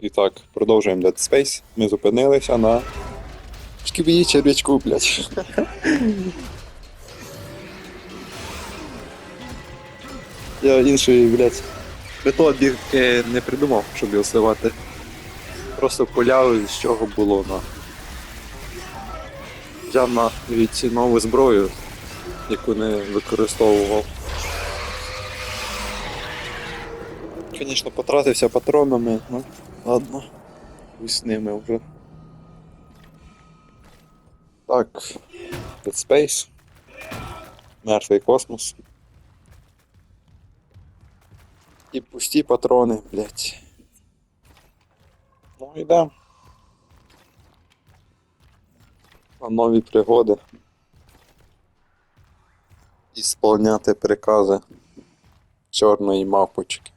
І так, продовжуємо Dead Space. Ми зупинилися на шкібії черв'ячку, блядь. Я іншої, блядь, методики не придумав, щоб його сливати. Просто поляв, з чого було на. Взяв на від нову зброю, яку не використовував. Звісно, потратився патронами, ну ладно. І з ними вже. Так. Dead Space. Мертвий космос. І пусті патрони, блять. Ну йдемо. На нові пригоди. І прикази чорної мавпочки.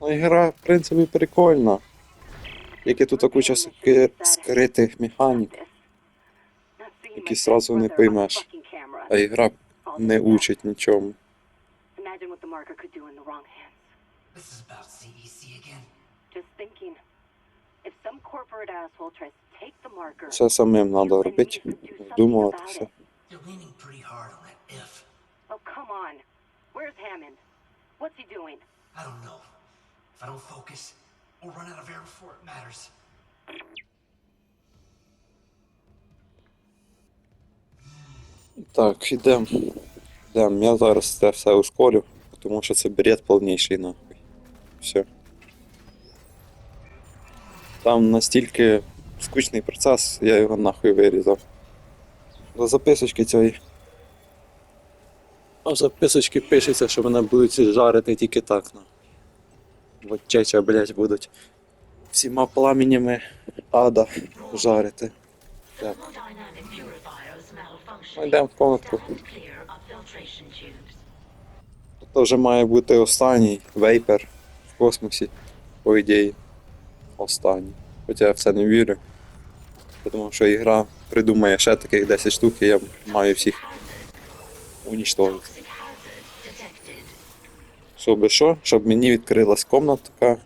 Ну, ігра, в принципі, прикольна. Які тут куча скритих механік, які сразу не поймеш. а ігра не учить нічому. Все самим треба робити, вдумуватися. Oh where's Hammond? What's he doing? I don't know. If I don't focus, we'll run out of air before it matters. Так, ідемо. Ідемо. Я зараз це все ускорю, тому що це бред повніший нахуй. Все. Там настільки скучний процес, я його нахуй вирізав. До записочки цієї. А в записочки пишеться, що мене будуть жарити тільки так, ну. От чеча, блять, будуть всіма пламенями ада жарити. Так. Malfunctioning. Ну, йдемо в комнатку. Тут вже має бути останній вейпер в космосі, по ідеї. Останній. Хоча я в це не вірю. Думав, що ігра придумає ще таких 10 штук, і я маю всіх унічтожити. Щоб що? Щоб мені відкрилась комната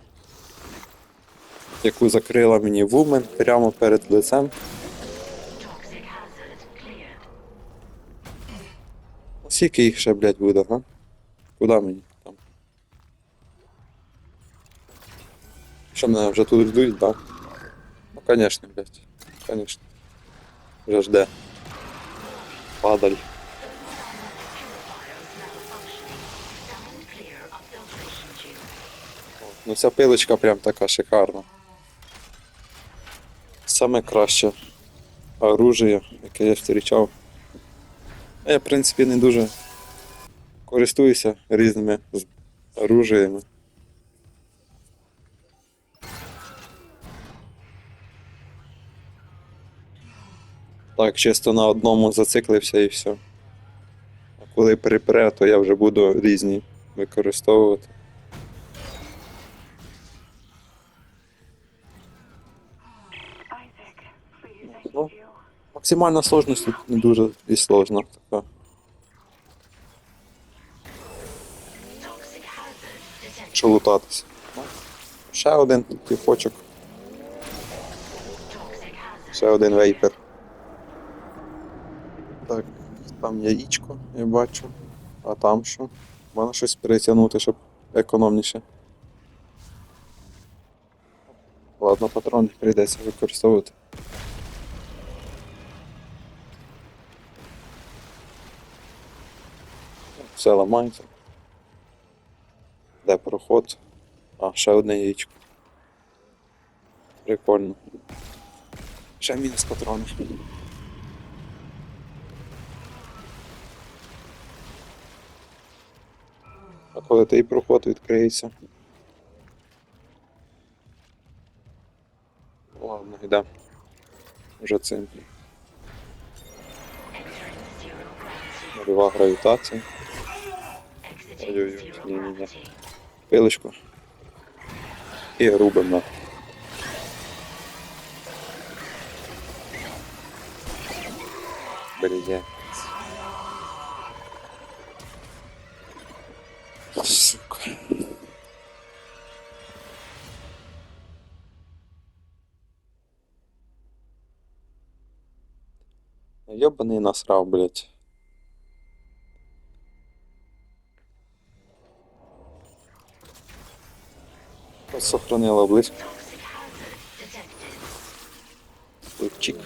яку закрила мені вумен прямо перед лицем. Скільки їх ще, блядь, буде, га? Куди мені там? Що мене вже тут ждуть, да? Ну, конечно, блядь. Конечно. Вже жде. Падаль. Ну ця пилочка прям така шикарна. Саме краще оружие, яке я зустрічав. Я, в принципі, не дуже користуюся різними оружіями. Так, чисто на одному зациклився і все. А коли припре, то я вже буду різні використовувати. Максимальна сложність тут не дуже і сложна така. Що лутатися. Ще один тіфочок, ще один вейпер. Так, там яєчко, я бачу. А там що? Можна щось перетягнути, щоб економніше. Ладно, патрони прийдеться використовувати. Все ламається. Де проход? А, ще одне яєчко. Прикольно. Ще мінус патрони. А коли той проход відкриється. Ладно, йдемо. Вже цим. Нульова гравітація. Ой-ой-ой, не-не-не. Пилочку. И рубим на. Блядь. Сука. Ёбаный насрал, блядь. Сохранила близько. Toxic hazard detected. Чик.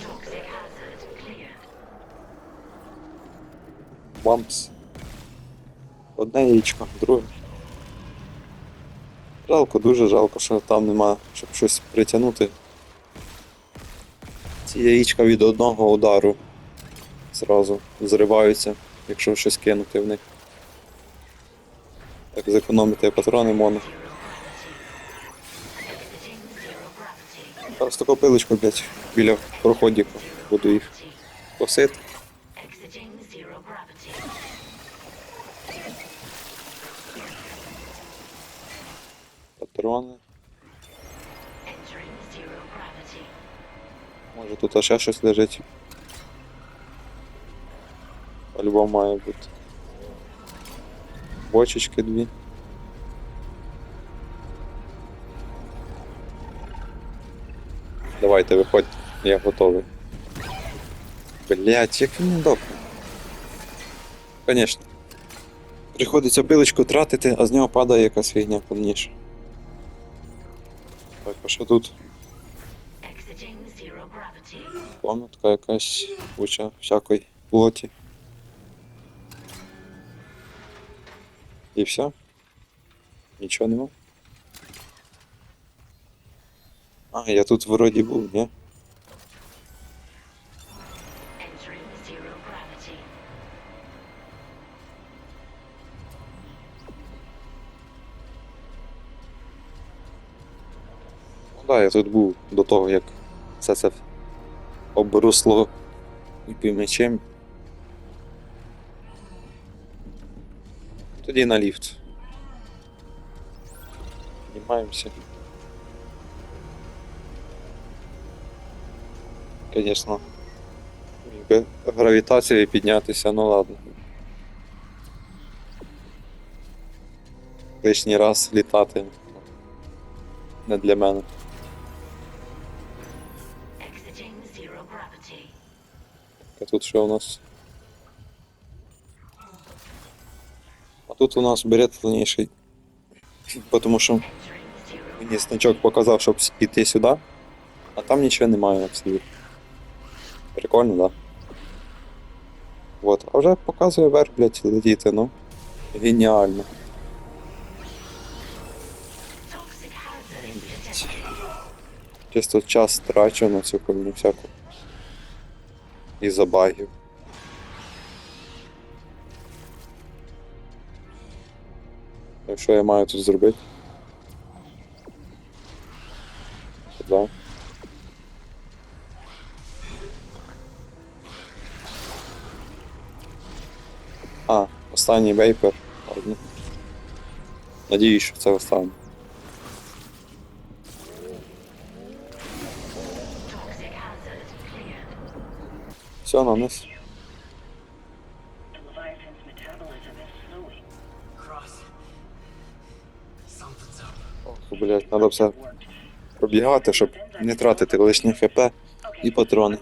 Toxic hazard cleared. Бампс. Одне яєчко, друге. Жалко, дуже жалко, що там нема, щоб щось притягнути. Ці яєчка від одного удару зразу зриваються, якщо щось кинути в них. Так зекономити патрони можна. Exiting zero gravity. Зараз таку пилочку, блядь, біля проходіка буду їх косити. Патрони. Може тут ще щось лежить. По-любому має бути. Бочечки дві. Давайте виходь, я готовий. Блять, як він дохне. Конечно. Приходиться пилочку тратити, а з нього падає якась фігня повніше. Так, а що тут? Комнатка якась куча всякої плоті. І все? Нічого нема? А, я тут вроді був, ні? Ну да, я тут був до того, як все це обросло і півмечем. Тоді на ліфт. Піднімаємося. Звісно. Гравітацією піднятися, ну ладно. Лишній раз літати. Не для мене. А тут що у нас? Тут у нас берет сильніший. Тому що мені значок показав, щоб йти сюди, а там нічого немає абсолютно. Прикольно, да? Вот. А вже показує вверх, блядь, летіти, ну. Геніально. Toxic. Чисто час трачу на цю хуйню всяку. І за багів. Що я маю тут зробити? Туди. А, останній вейпер. Ладно. Надіюсь, що це останній. Все, на нас. Блядь, треба все пробігати, щоб не тратити лишнє хп. І патрони.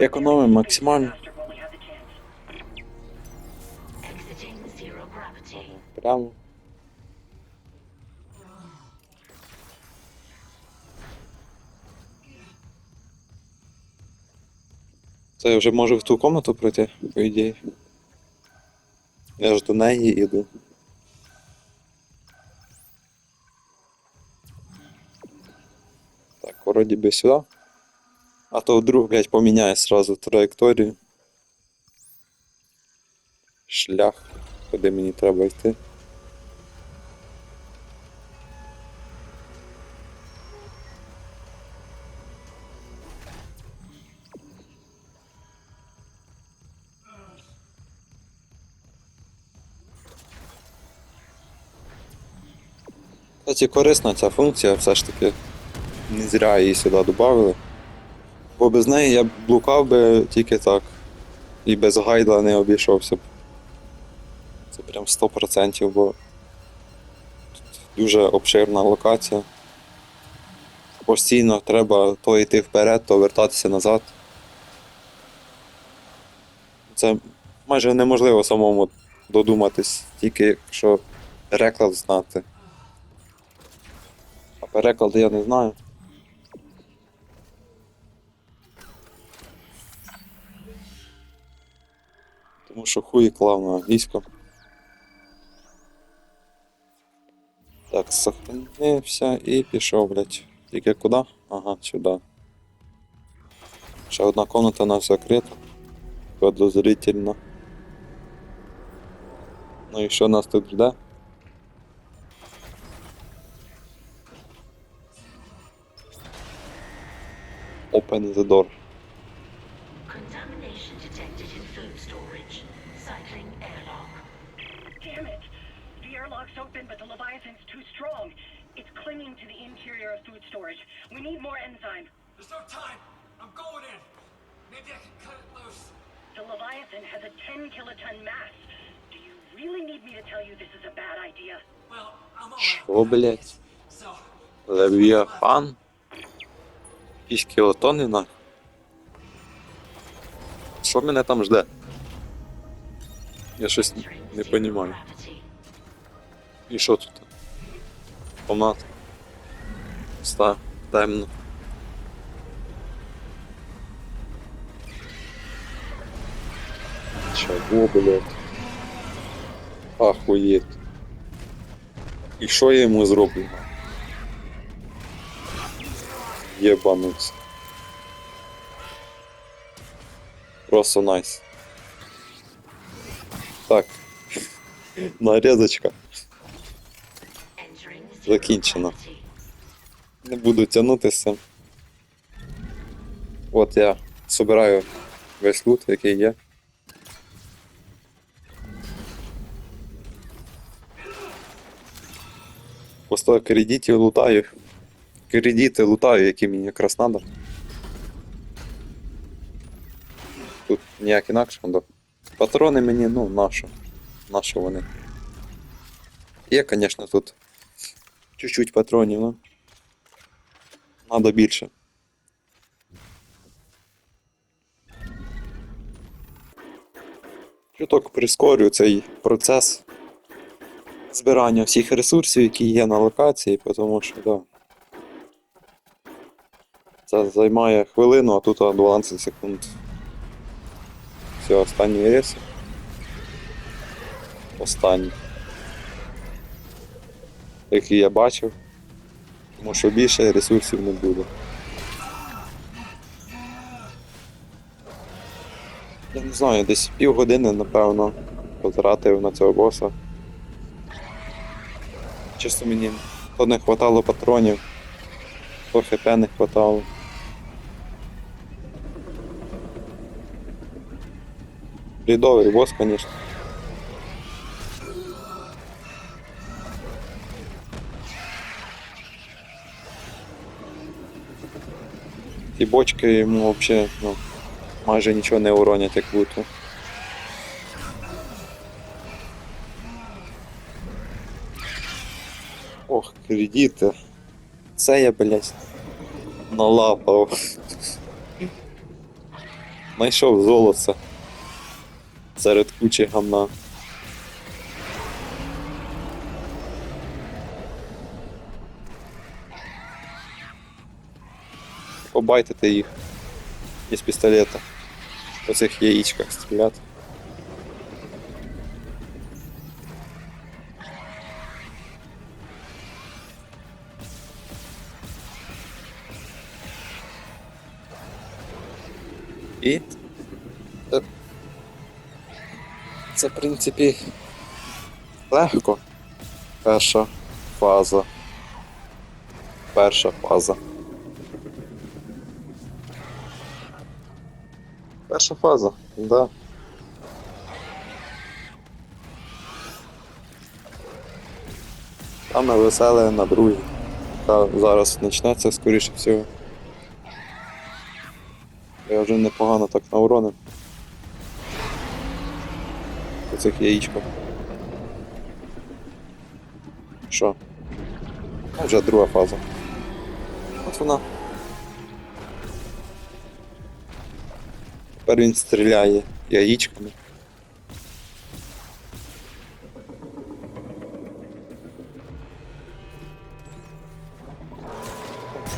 Економимо максимально. Прямо. Це я вже можу в ту комнату пройти, по ідеї. Я ж до неї іду. Так, вроді би сюди. А то вдруг, блядь, поміняє сразу траєкторію. Шлях, куди мені треба йти. Кстати, корисна ця функція, все ж таки не зря її сюди додали. Бо без неї я б блукав би тільки так. І без гайда не обійшовся б. Це прям 100%, бо тут дуже обширна локація. постійно треба то йти вперед, то вертатися назад. Це майже неможливо самому додуматись, тільки якщо переклад знати. А переклад я не знаю. Що хуй клав на англійську. Так, сохранився і пішов, блядь. Тільки куди? Ага, сюди. Ще одна комната у нас. Подозрительно. Ну і що нас тут жде? Open the door. too strong. It's clinging to the interior of food storage. We need more enzyme. There's no time. I'm going in. Maybe I can cut it loose. The Leviathan has a 10 kiloton mass. Do you really need me to tell you this is a bad idea? Well, I'm all Що, блядь? So, Левіафан? Якісь кілотони на. Що мене там жде? Я щось Entering не zero розумію. gravity. І що тут? Комната. Ста, темно. Чого, блядь? Ахуєть. І що я йому зроблю? Єбануться. Просто найс. Так. Нарезочка. Закінчено. Не буду тягнутися. От я собираю весь лут, який є. Просто кредитів лутаю. Кредити лутаю, які мені якраз треба. Тут ніяк інакше. Патрони мені, ну, нащо. Нащо вони. Є, звісно, тут чуть-чуть патронів, ну. Надо більше. Чуток прискорюю цей процес збирання всіх ресурсів, які є на локації, тому що да. Це займає хвилину, а тут 12 секунд. Все, останній рейс. Останній. Який я бачив. Тому що більше ресурсів не буде. Я не знаю, десь півгодини, напевно, потратив на цього боса. Чисто мені то не хватало патронів, то хп не хватало. Рідовий бос, звісно. Ті бочки йому взагалі ну, майже нічого не уронять, як будто. Ох, кредити. Це я, блядь, налапав. Найшов золоце. Серед кучі гамна. Побайтити їх із пістолета. По цих яєчках стріляти. І це, це, в принципі, легко. Перша фаза. Перша фаза. Перша фаза, да. Саме веселе на другій. Яка зараз почнеться, скоріше всього. Я вже непогано так nauронив. По цих яєчках. Що? Вже друга фаза. От вона. Тепер він стріляє яєчками.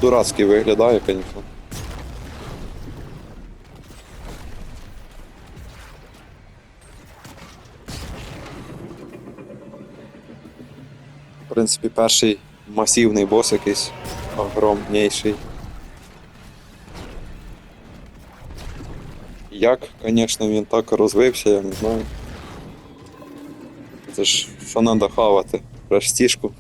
Дурацький виглядає, звісно. В принципі, перший масивний бос якийсь огромніший. Як, звісно, він так розвився, я не знаю. Це ж що треба хавати? Престіжку.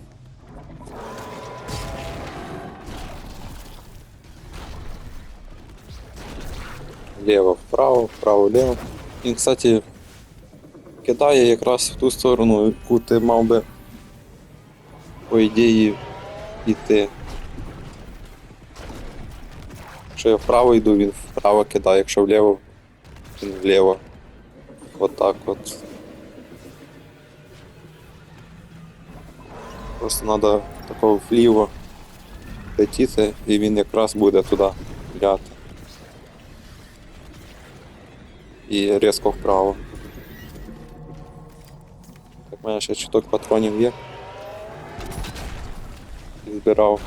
Ліво, вправо, вправо, ліво. Він, кстати, кидає якраз в ту сторону, яку ти мав би, по ідеї, йти. Якщо я вправо йду, він вправо кидає, якщо вліво, він вліво. От так от. Просто треба такого вліво летіти, і він якраз буде туди гляти. І різко вправо. Так, в мене ще чуток патронів є. Збирав.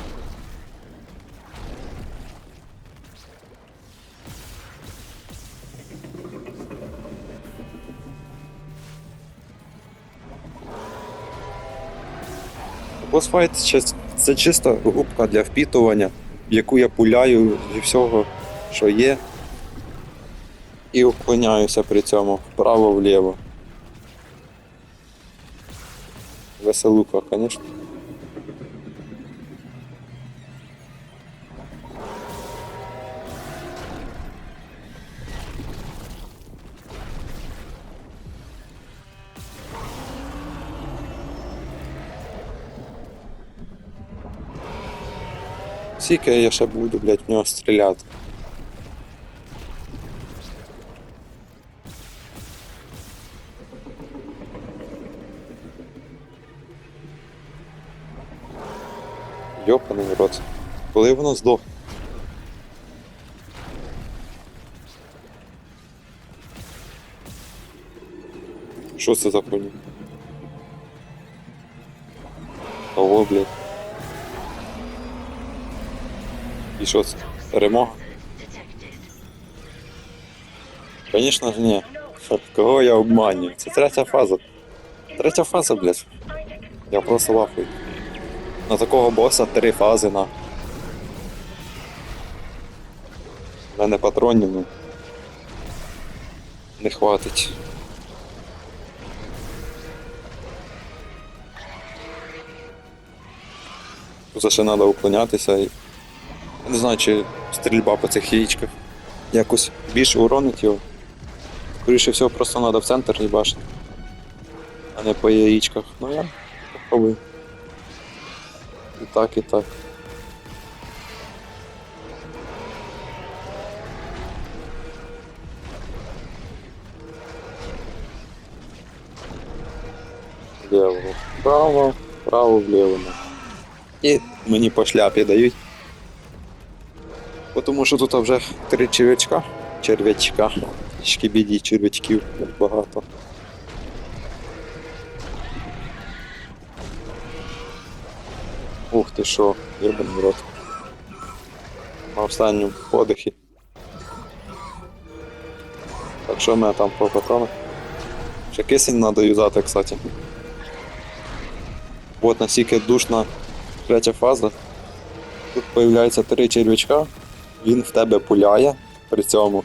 Босфайт це- це чиста губка для впітування, в яку я пуляю зі всього, що є. І уклоняюся при цьому вправо-вліво. Веселука, звісно. Скільки я ще буду, блядь, в нього стріляти. Йопаний рот. Коли воно здох? Що це за хуйня? Ого, блядь. І що це? Перемога? Звісно ж ні. Кого я обманюю? Це третя фаза. Третя фаза, блядь. Я просто лахую. На такого боса три фази на. У мене патронів ну, не хватить. Тут ще треба уклонятися і. Не знаю, чи стрільба по цих яєчках якось більше уронить його. Скоріше всього, просто треба в центр їбашити, а не по яєчках. Ну я попробую. І так, і так. Вліво, вправо, вправо, вліво. І мені по шляпі дають. Тому що тут вже три червячка. Червячка. Шкібіді червячків багато. Ух ти що, єбаний рот. На останньому подихі. Так що в мене там по патронах? Ще кисень треба юзати, кстати. От настільки душна третя фаза. Тут появляється три червячка, він в тебе пуляє при цьому.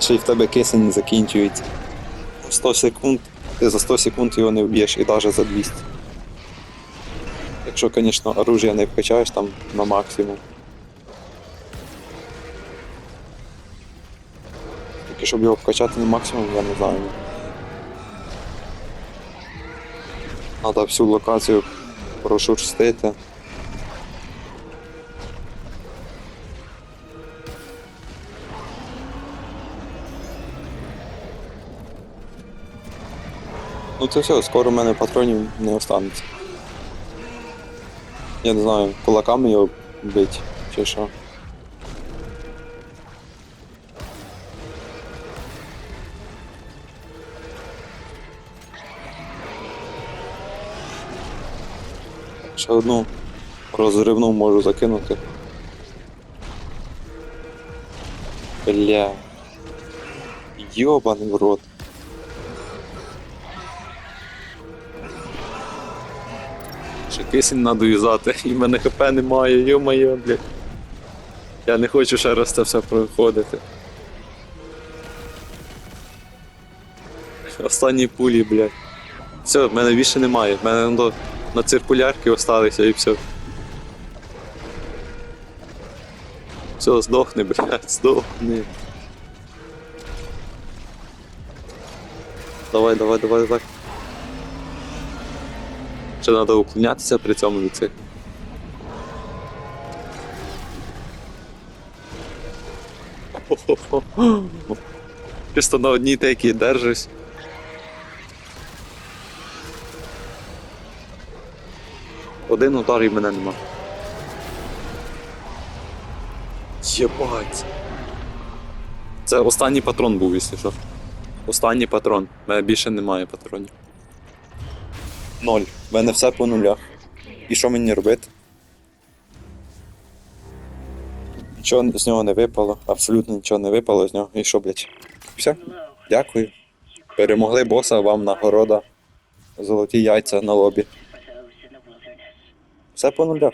Ще й в тебе кисень закінчується. 100 секунд, ти за 100 секунд його не вб'єш і навіть за 200. Якщо, звісно, оружие не вкачаєш там на максимум. Тільки щоб його вкачати на максимум, я не знаю. Треба всю локацію прошурстити. Ну це все, скоро в мене патронів не останеться. Я не знаю, кулаками його бить Чи що? Ще одну розривну можу закинути. Бля. Йобаний в рот. Кисень надо юзати, і в мене хп немає, йо-моє, блядь. Я не хочу ще раз це все проходити. Останні пулі, блядь. Все, в мене більше немає. В мене ну, на циркулярки осталися і все. Все, здохни, блядь, здохни. Давай, давай, давай, давай. Ще треба уклонятися при цьому від цих. Чисто на одній текі держусь. Один удар і мене нема. Єбать. Це останній патрон був, якщо що. Останній патрон. У мене більше немає патронів. Ноль. У мене все по нулях. І що мені робити? Нічого з нього не випало, абсолютно нічого не випало з нього. І що, блядь? Все? Дякую. Перемогли боса, вам нагорода. Золоті яйця на лобі. Все по нулях.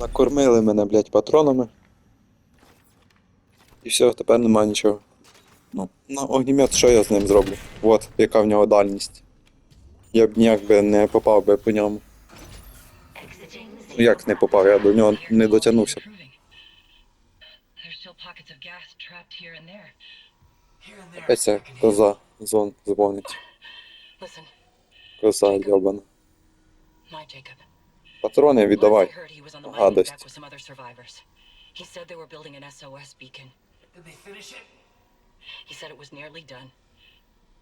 Накормили мене, блядь, патронами. І все, тепер немає нічого. Ну, на огнімет що я з ним зроблю? От, яка в нього дальність. Я б ніяк би не попав би по ньому. Ну як не попав, я до нього не дотягнувся. Опять ця коза зон дзвонить. Коза Jacob. Патрони віддавай. Гадость. He said they were building an SOS beacon. Did they finish it? He said it was nearly done,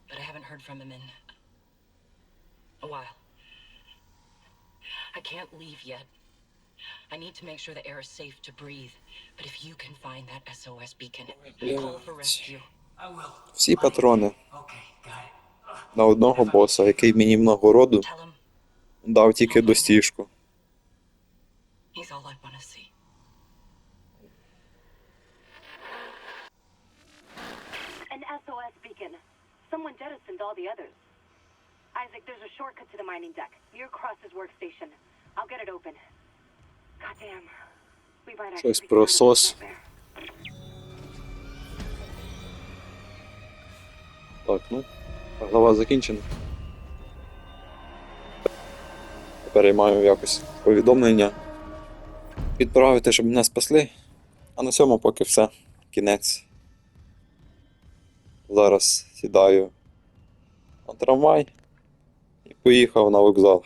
but I haven't heard from him in a while. I can't leave yet. I need to make sure the air is safe to breathe. But if you can find that SOS beacon, call for rescue. I will. Всі патрони на одного боса, який мені в нагороду дав тільки достіжку. he's all I want to see. An SOS beacon. Someone jettisoned all the others. Isaac, there's a shortcut to the mining deck, near Cross's workstation. I'll get it open. Goddamn. We might actually Щось be про сос. Так, ну, глава закінчена. Тепер я маю якось повідомлення відправити, щоб мене спасли. А на цьому поки все. Кінець. Зараз сідаю на трамвай і поїхав на вокзал.